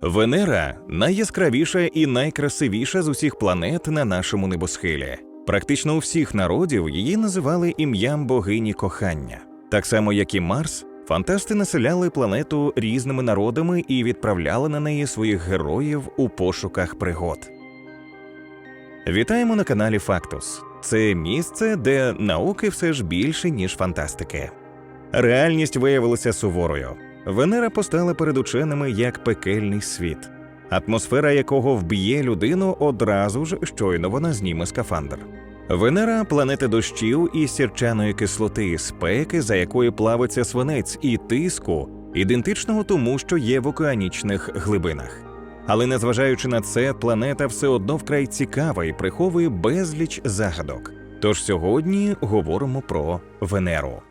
Венера найяскравіша і найкрасивіша з усіх планет на нашому небосхилі. Практично у всіх народів її називали ім'ям богині кохання. Так само, як і Марс, фантасти населяли планету різними народами і відправляли на неї своїх героїв у пошуках пригод. Вітаємо на каналі Фактус. Це місце, де науки все ж більше, ніж фантастики. Реальність виявилася суворою. Венера постала перед ученими як пекельний світ, атмосфера якого вб'є людину одразу ж, щойно вона зніме скафандр. Венера планета дощів і сірчаної кислоти, спеки, за якою плавиться свинець, і тиску, ідентичного тому, що є в океанічних глибинах. Але незважаючи на це, планета все одно вкрай цікава і приховує безліч загадок. Тож сьогодні говоримо про Венеру.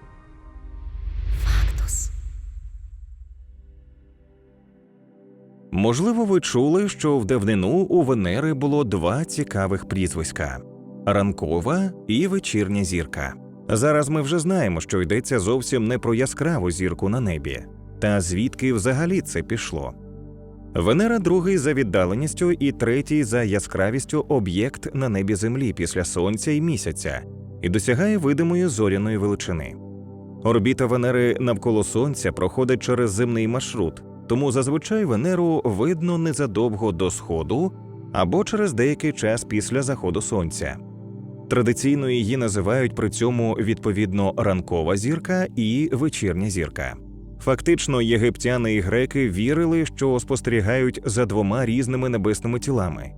Можливо, ви чули, що в давнину у Венери було два цікавих прізвиська ранкова і вечірня зірка. Зараз ми вже знаємо, що йдеться зовсім не про яскраву зірку на небі. Та звідки взагалі це пішло? Венера другий за віддаленістю і третій за яскравістю об'єкт на небі Землі після Сонця і місяця і досягає видимої зоряної величини. Орбіта Венери навколо Сонця проходить через земний маршрут, тому зазвичай Венеру видно незадовго до сходу або через деякий час після заходу сонця. Традиційно її називають при цьому відповідно ранкова зірка і вечірня зірка. Фактично, єгиптяни і греки вірили, що спостерігають за двома різними небесними тілами.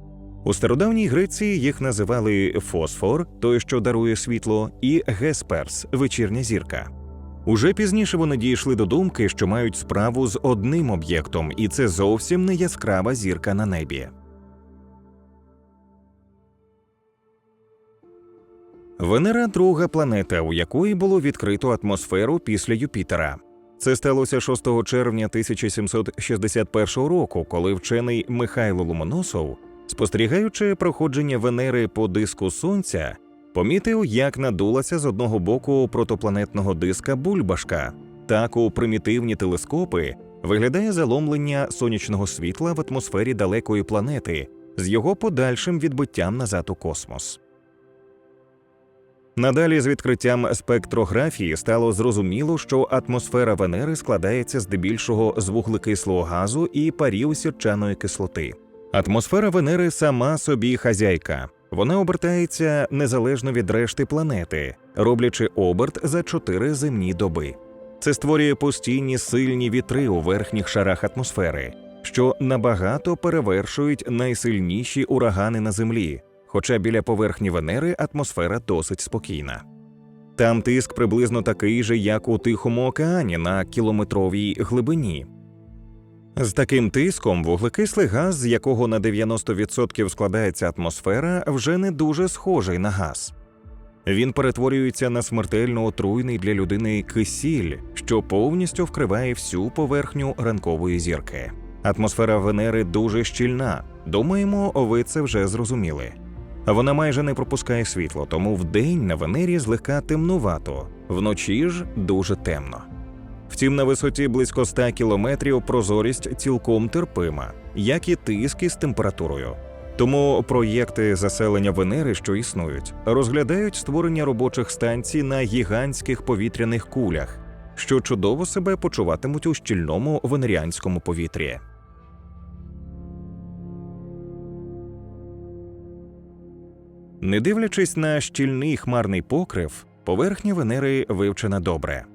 У стародавній Греції їх називали фосфор, той, що дарує світло, і гесперс вечірня зірка. Уже пізніше вони дійшли до думки, що мають справу з одним об'єктом, і це зовсім не яскрава зірка на небі. Венера друга планета, у якої було відкрито атмосферу після Юпітера. Це сталося 6 червня 1761 року, коли вчений Михайло Ломоносов, спостерігаючи проходження Венери по диску Сонця, помітив, як надулася з одного боку протопланетного диска бульбашка. Так у примітивні телескопи виглядає заломлення сонячного світла в атмосфері далекої планети з його подальшим відбиттям назад у космос. Надалі з відкриттям спектрографії стало зрозуміло, що атмосфера Венери складається здебільшого з вуглекислого газу і парів сірчаної кислоти. Атмосфера Венери сама собі хазяйка. Вона обертається незалежно від решти планети, роблячи оберт за чотири земні доби. Це створює постійні сильні вітри у верхніх шарах атмосфери, що набагато перевершують найсильніші урагани на Землі, хоча біля поверхні Венери атмосфера досить спокійна. Там тиск приблизно такий же, як у Тихому океані на кілометровій глибині. З таким тиском вуглекислий газ, з якого на 90% складається атмосфера, вже не дуже схожий на газ. Він перетворюється на смертельно отруйний для людини кисіль, що повністю вкриває всю поверхню ранкової зірки. Атмосфера Венери дуже щільна. Думаємо, ви це вже зрозуміли. Вона майже не пропускає світло, тому вдень на Венері злегка темнувато, вночі ж дуже темно. Втім, на висоті близько 100 кілометрів прозорість цілком терпима, як і тиск із температурою. Тому проєкти заселення Венери, що існують, розглядають створення робочих станцій на гігантських повітряних кулях, що чудово себе почуватимуть у щільному венеріанському повітрі. Не дивлячись на щільний хмарний покрив, поверхня Венери вивчена добре.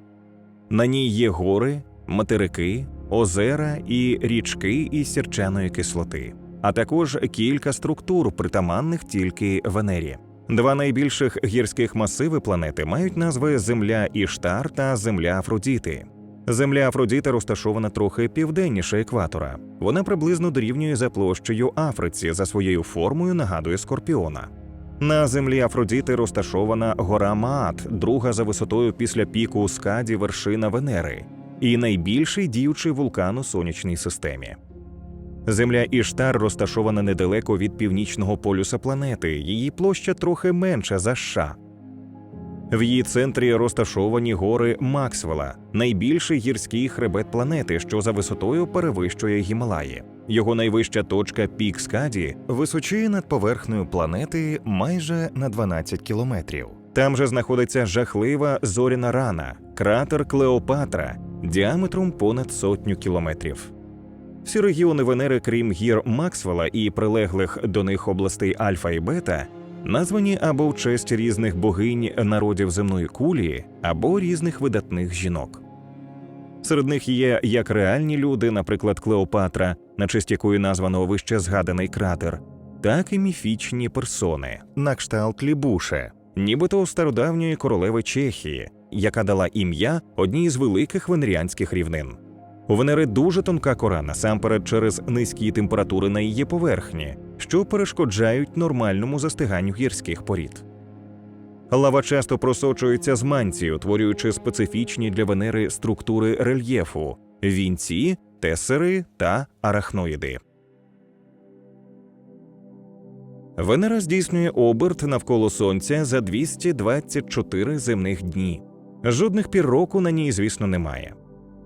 На ній є гори, материки, озера і річки із сірчаної кислоти, а також кілька структур, притаманних тільки Венері. Два найбільших гірських масиви планети мають назви Земля Іштар та Земля Афродіти. Земля Афродіти розташована трохи південніше екватора. Вона приблизно дорівнює за площею Африці, за своєю формою нагадує скорпіона. На землі Афродіти розташована гора Маат, друга за висотою після піку у Скаді вершина Венери, і найбільший діючий вулкан у сонячній системі. Земля Іштар розташована недалеко від північного полюса планети, її площа трохи менша за США. В її центрі розташовані гори Максвелла, найбільший гірський хребет планети, що за висотою перевищує Гімалаї. Його найвища точка пік Скаді височіє над поверхнею планети майже на 12 кілометрів. Там же знаходиться жахлива зоряна рана, кратер Клеопатра, діаметром понад сотню кілометрів. Всі регіони Венери, крім гір Максвелла і прилеглих до них областей Альфа і Бета, названі або в честь різних богинь народів земної кулі, або різних видатних жінок. Серед них є як реальні люди, наприклад, Клеопатра, на честь якої названо вище згаданий кратер, так і міфічні персони, на кшталт Лібуше, нібито стародавньої королеви Чехії, яка дала ім'я одній з великих венеріанських рівнин. У Венери дуже тонка кора, насамперед через низькі температури на її поверхні, що перешкоджають нормальному застиганню гірських порід. Лава часто просочується з манці, утворюючи специфічні для Венери структури рельєфу вінці, тесери та арахноїди. Венера здійснює оберт навколо Сонця за 224 земних дні. Жодних пір року на ній, звісно, немає.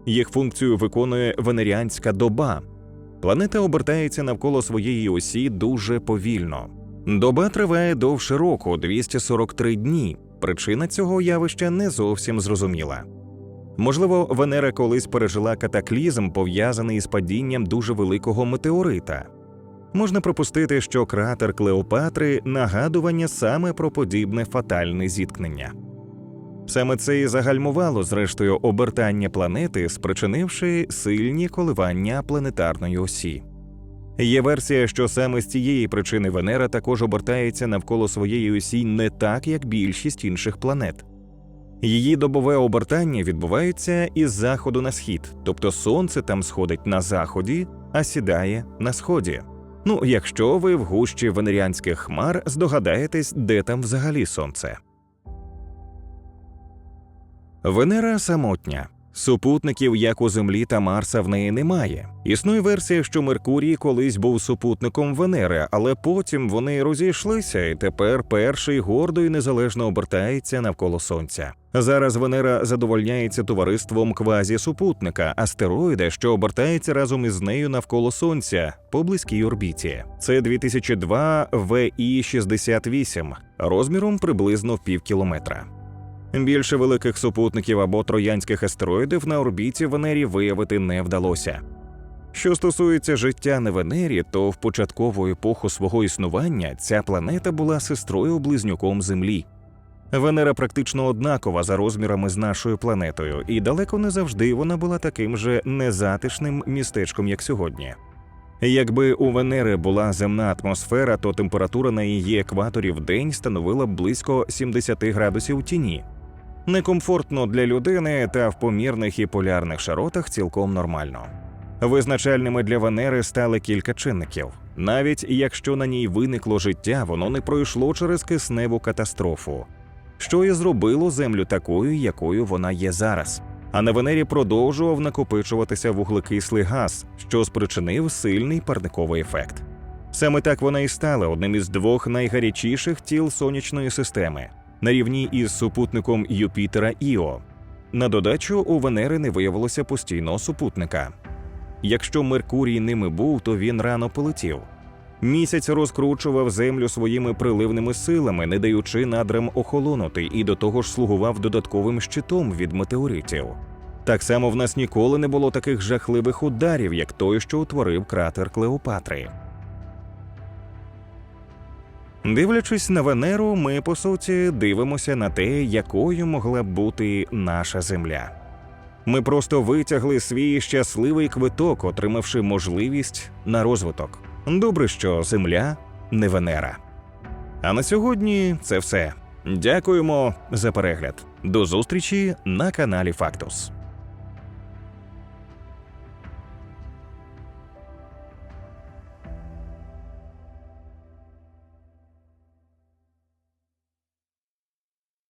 Їх функцію виконує венеріанська доба. Планета обертається навколо своєї осі дуже повільно. Доба триває довше року 243 дні. Причина цього явища не зовсім зрозуміла. Можливо, Венера колись пережила катаклізм, пов'язаний із падінням дуже великого метеорита. Можна припустити, що кратер Клеопатри нагадування саме про подібне фатальне зіткнення. Саме це і загальмувало, зрештою, обертання планети, спричинивши сильні коливання планетарної осі. Є версія, що саме з цієї причини Венера також обертається навколо своєї осі не так, як більшість інших планет. Її добове обертання відбувається із заходу на схід, тобто сонце там сходить на заході, а сідає на сході. Ну, якщо ви в гущі венеріанських хмар здогадаєтесь, де там взагалі сонце. Венера самотня. Супутників, як у Землі та Марса, в неї немає. Існує версія, що Меркурій колись був супутником Венери, але потім вони розійшлися, і тепер перший гордо і незалежно обертається навколо Сонця. Зараз Венера задовольняється товариством квазісупутника, астероїда, що обертається разом із нею навколо Сонця по близькій орбіті. Це 2002 ВІ 68 розміром приблизно в пів кілометра. Більше великих супутників або троянських астероїдів на орбіті Венері виявити не вдалося. Що стосується життя на Венері, то в початкову епоху свого існування ця планета була сестрою близнюком Землі. Венера практично однакова за розмірами з нашою планетою, і далеко не завжди вона була таким же незатишним містечком, як сьогодні. Якби у Венери була земна атмосфера, то температура на її екваторі в день становила б близько 70 градусів тіні. Некомфортно для людини та в помірних і полярних широтах цілком нормально. Визначальними для Венери стали кілька чинників. Навіть якщо на ній виникло життя, воно не пройшло через кисневу катастрофу, що і зробило Землю такою, якою вона є зараз. А на Венері продовжував накопичуватися вуглекислий газ, що спричинив сильний парниковий ефект. Саме так вона і стала одним із двох найгарячіших тіл сонячної системи на рівні із супутником Юпітера Іо. На додачу у Венери не виявилося постійного супутника. Якщо Меркурій ними був, то він рано полетів. Місяць розкручував землю своїми приливними силами, не даючи надрам охолонути, і до того ж слугував додатковим щитом від метеоритів. Так само в нас ніколи не було таких жахливих ударів, як той, що утворив кратер Клеопатри. Дивлячись на Венеру, ми по суті дивимося на те, якою могла б бути наша Земля. Ми просто витягли свій щасливий квиток, отримавши можливість на розвиток. Добре, що Земля не Венера. А на сьогодні це все. Дякуємо за перегляд. До зустрічі на каналі Фактус.